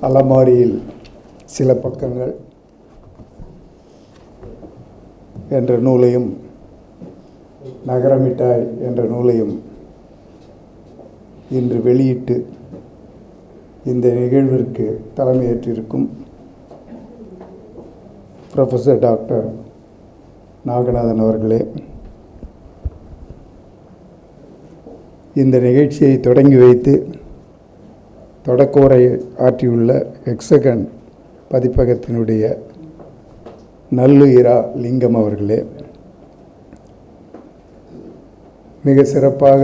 அலமாரியில் சில பக்கங்கள் என்ற நூலையும் நகரமிட்டாய் என்ற நூலையும் இன்று வெளியிட்டு இந்த நிகழ்விற்கு தலைமையேற்றிருக்கும் ப்ரொஃபஸர் டாக்டர் நாகநாதன் அவர்களே இந்த நிகழ்ச்சியை தொடங்கி வைத்து தொடக்கூரை ஆற்றியுள்ள எக்ஸகன் பதிப்பகத்தினுடைய நல்லுயிரா லிங்கம் அவர்களே. மிக சிறப்பாக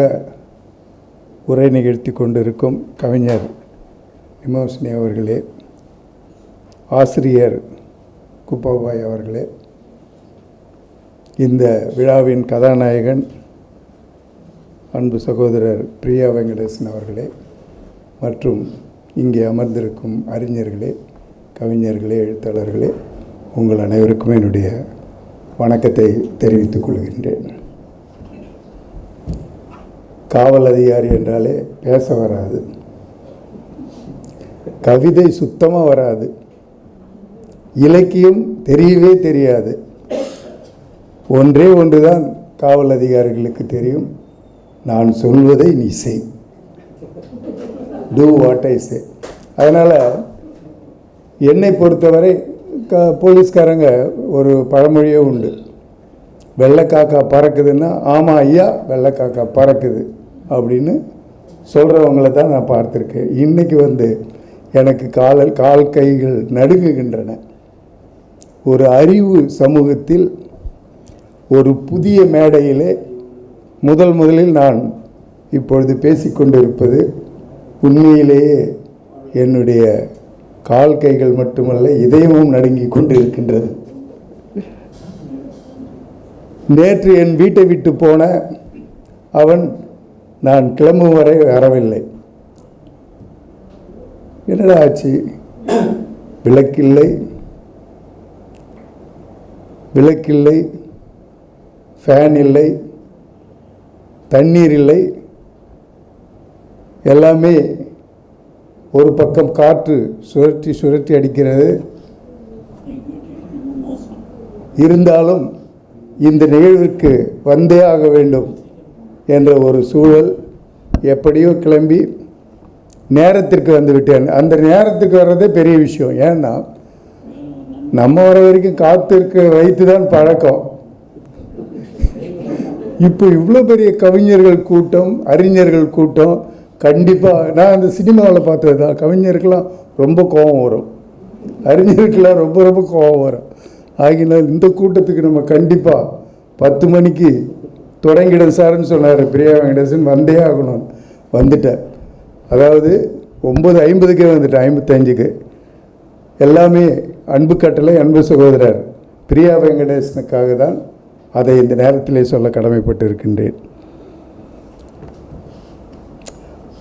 உரை நிகழ்த்தி கொண்டிருக்கும் கவிஞர் விமோசினி அவர்களே ஆசிரியர் குப்பாபாய் அவர்களே இந்த விழாவின் கதாநாயகன் அன்பு சகோதரர் பிரியா வெங்கடேசன் அவர்களே மற்றும் இங்கே அமர்ந்திருக்கும் அறிஞர்களே கவிஞர்களே எழுத்தாளர்களே உங்கள் அனைவருக்கும் என்னுடைய வணக்கத்தை தெரிவித்துக் கொள்கின்றேன். காவல் அதிகாரி என்றாலே பேச வராது. கவிதை சுத்தமாக வராது. இலக்கியம் தெரியவே தெரியாது. ஒன்றே ஒன்று தான் காவல் அதிகாரிகளுக்கு தெரியும். நான் சொல்வதை நீ செய். டூ வாட் ஐ சே அதனால் என்னை பொறுத்தவரை க போலீஸ்காரங்க ஒரு பழமொழியே உண்டு. வெள்ளைக்காக்கா பறக்குதுன்னா ஆமாம் ஐயா வெள்ளைக்காக்கா பறக்குது அப்படின்னு சொல்கிறவங்கள தான் நான் பார்த்துருக்கேன். இன்றைக்கி வந்து எனக்கு கால கால் கைகள் நடுங்குகின்றன. ஒரு அறிவு சமூகத்தில் ஒரு புதிய மேடையிலே முதல் முதலில் நான் இப்பொழுது பேசிக்கொண்டிருப்பது உண்மையிலேயே என்னுடைய கால் கைகள் மட்டுமல்ல இதயமும் நடுங்கி கொண்டு இருக்கின்றது நேற்று என் வீட்டை விட்டு போன அவன் நான் கிளம்பும் வரை வரவில்லை. என்னடா ஆச்சு? விளக்கில்லை. விளக்கில்லை. ஃபேன் இல்லை. தண்ணீர் இல்லை. எல்லாமே ஒரு பக்கம் காற்று சுழற்றி சுழற்றி அடிக்கிறது. இருந்தாலும் இந்த நிகழ்விற்கு வந்தே ஆக வேண்டும் என்ற ஒரு சூழல் எப்படியோ கிளம்பி நேரத்திற்கு வந்து விட்டேன். அந்த நேரத்துக்கு வர்றதே பெரிய விஷயம். ஏன்னா நம்ம வர வரைக்கும் காத்திருக்க வைத்து தான் பழக்கம். இப்போ இவ்வளோ பெரிய கவிஞர்கள் கூட்டம் அறிஞர்கள் கூட்டம் கண்டிப்பாக நான் அந்த சினிமாவில் பார்த்தது தான். கவிஞருக்கெல்லாம் ரொம்ப கோபம் வரும். அறிஞருக்கெல்லாம் ரொம்ப ரொம்ப கோபம் வரும். ஆகினால் இந்த கூட்டத்துக்கு நம்ம கண்டிப்பாக பத்து மணிக்கு தொடங்கிடும் சார்னு சொன்னார் பிரியா வெங்கடேசன். வந்தே ஆகணும். வந்துட்டேன். அதாவது ஒம்பது ஐம்பதுக்கே வந்துட்டேன். ஐம்பத்தஞ்சுக்கு. எல்லாமே அன்பு கட்டளை அன்பு சகோதரர் பிரியா வெங்கடேசனுக்காக தான் அதை இந்த நேரத்திலே சொல்ல கடமைப்பட்டு இருக்கின்றேன்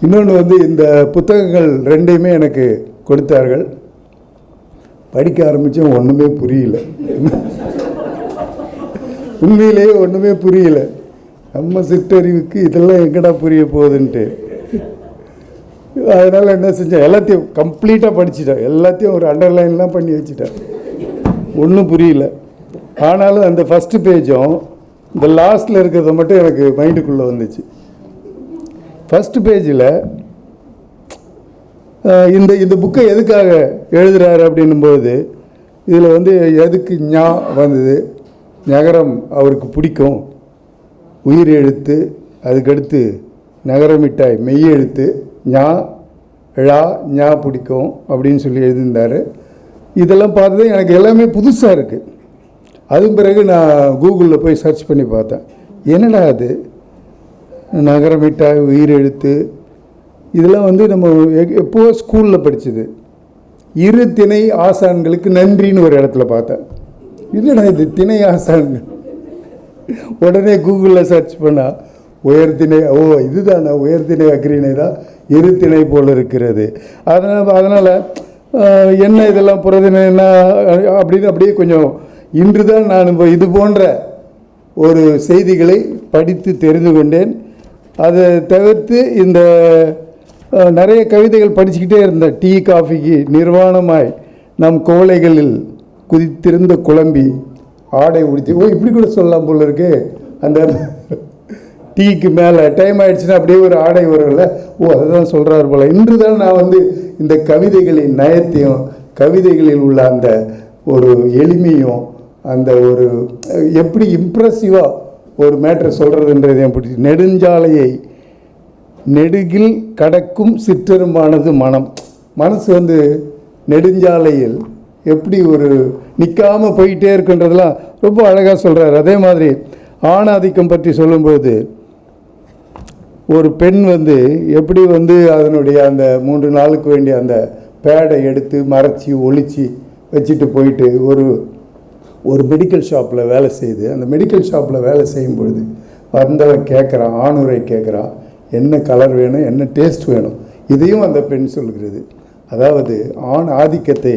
இன்னொன்று வந்து இந்த புத்தகங்கள் ரெண்டையுமே எனக்கு கொடுத்தார்கள். படிக்க ஆரம்பித்தேன் ஒன்றுமே புரியல. உண்மையிலேயே ஒன்றுமே புரியல. நம்ம சிற்றறிவுக்கு இதெல்லாம் எங்கடா புரிய போகுதுன்ட்டு. அதனால் என்ன செஞ்சேன் எல்லாத்தையும் கம்ப்ளீட்டாக படிச்சிட்டேன். எல்லாத்தையும் ஒரு அண்டர்லைன்லாம் பண்ணி வச்சுட்டேன். ஒன்றும் புரியல. ஆனாலும் அந்த ஃபஸ்ட்டு பேஜும் இந்த லாஸ்ட்டில் இருக்கிறத மட்டும் எனக்கு மைண்டுக்குள்ளே வந்துச்சு. ஃபஸ்ட் பேஜில் இந்த இந்த புக்கை எதுக்காக எழுதுகிறாரு அப்படின்னும்போது இதில் வந்து எதுக்கு ஞா வந்தது? நகரம் அவருக்கு பிடிக்கும். உயிர் எழுத்து அதுக்கடுத்து நகரமிட்டாய் மெய் எழுத்து ஞா ழா ஞா பிடிக்கும் அப்படின்னு சொல்லி எழுதியிருந்தார். இதெல்லாம் பார்த்தது எனக்கு எல்லாமே புதுசாக இருக்குது அதுவும் பிறகு நான் கூகுளில் போய் சர்ச் பண்ணி பார்த்தேன். என்னடா அது? நகரமிட்டாய் உயிர் எழுத்து இதெல்லாம் வந்து நம்ம எ- எப்போ ஸ்கூலில் படித்தது இரு திணை ஆசான்களுக்கு நன்றின்னு ஒரு இடத்துல பார்த்தேன். இல்லைடா இது திணை ஆசான்கள்? உடனே கூகுளில் சர்ச் பண்ணால் உயர்திணை ஓ இதுதானா? உயர்திணை அக்ரிணை தான் திணை போல் இருக்கிறது. அதனால் அதனால் என்ன இதெல்லாம் புறதிணை என்ன அப்படின்னு அப்படியே கொஞ்சம் இன்று தான் நான் இது போன்ற ஒரு செய்திகளை படித்து தெரிந்து கொண்டேன். அதை தவிர்த்து இந்த நிறைய கவிதைகள் படிச்சுக்கிட்டே இருந்தேன் டீ காஃபிக்கு நிர்வாணமாய் நம் கோலைகளில் குதித்திருந்த குழம்பி ஆடை உடுத்தி ஓ இப்படி கூட சொல்லலாம் போல இருக்கு. அந்த டீக்கு மேலே டைம் ஆயிடுச்சுன்னா அப்படியே ஒரு ஆடை வரும்ல. ஓ அதை தான் சொல்கிறாரு போல. இன்று தான் நான் வந்து இந்த கவிதைகளின் நயத்தையும் கவிதைகளில் உள்ள அந்த ஒரு எளிமையும் அந்த ஒரு எப்படி இம்ப்ரெசிவாக ஒரு மேட்டர் சொல்கிறதுன்றது என் பிடிச்சி நெடுஞ்சாலையை நெடுகில் கடக்கும் சிற்றெரும்பானது மனம். மனசு வந்து நெடுஞ்சாலையில் எப்படி ஒரு நிற்காம போயிட்டே இருக்குன்றதெல்லாம் ரொம்ப அழகாக சொல்கிறார் அதே மாதிரி ஆணாதிக்கம் பற்றி சொல்லும்போது ஒரு பெண் வந்து எப்படி வந்து அதனுடைய அந்த மூன்று நாளுக்கு வேண்டிய அந்த பேடை எடுத்து மறைச்சி ஒழிச்சு வச்சுட்டு போயிட்டு ஒரு ஒரு மெடிக்கல் ஷாப்பில் வேலை செய்யுது அந்த மெடிக்கல் ஷாப்பில் வேலை செய்யும் பொழுது வந்தவன் கேட்குறான் ஆணுரை கேட்குறான் என்ன கலர் வேணும் என்ன டேஸ்ட் வேணும் இதையும் அந்த பெண் சொல்கிறது. அதாவது ஆண் ஆதிக்கத்தை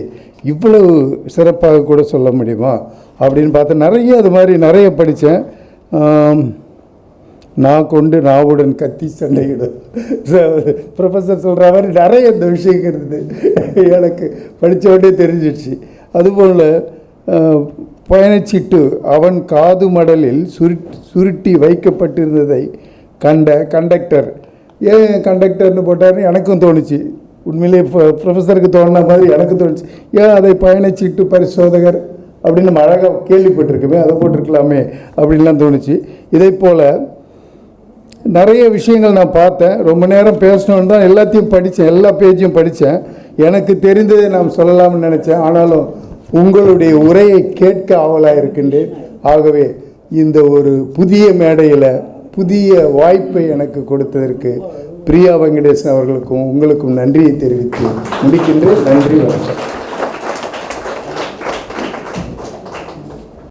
இவ்வளவு சிறப்பாக கூட சொல்ல முடியுமா? அப்படின்னு பார்த்தா நிறைய அது மாதிரி நிறைய படித்தேன். நான் கொண்டு நாவுடன் கத்தி சண்டையிடும். ப்ரொஃபஸர் சொல்கிற மாதிரி நிறைய இந்த விஷயங்கள் இருந்தது எனக்கு படித்த உடனே தெரிஞ்சிடுச்சு. அதுபோல் பயணச்சீட்டு அவன் காது மடலில் சுருட் சுருட்டி வைக்கப்பட்டிருந்ததை கண்ட கண்டக்டர் ஏன் கண்டக்டர்னு போட்டார்னு எனக்கும் தோணுச்சு. உண்மையிலே ப்ரொஃபஸருக்கு தோணுன மாதிரி எனக்கு தோணுச்சு. ஏன் அதை பயணச்சீட்டு பரிசோதகர் அப்படின்னு நம்ம அழகாக கேள்விப்பட்டிருக்குமே அதை போட்டிருக்கலாமே அப்படின்லாம் தோணுச்சு. இதே போல் நிறைய விஷயங்கள் நான் பார்த்தேன். ரொம்ப நேரம் பேசணுன்னு தான் எல்லாத்தையும் படித்தேன். எல்லா பேஜையும் படித்தேன். எனக்கு தெரிந்ததை நான் சொல்லலாம்னு நினச்சேன் ஆனாலும் உங்களுடைய உரையை கேட்க ஆவலாக இருக்கின்றேன் ஆகவே இந்த ஒரு புதிய மேடையில் புதிய வாய்ப்பை எனக்கு கொடுத்ததற்கு பிரியா வெங்கடேசன் அவர்களுக்கும் உங்களுக்கும் நன்றியை தெரிவித்து முடிக்கின்றேன். நன்றி வணக்கம்.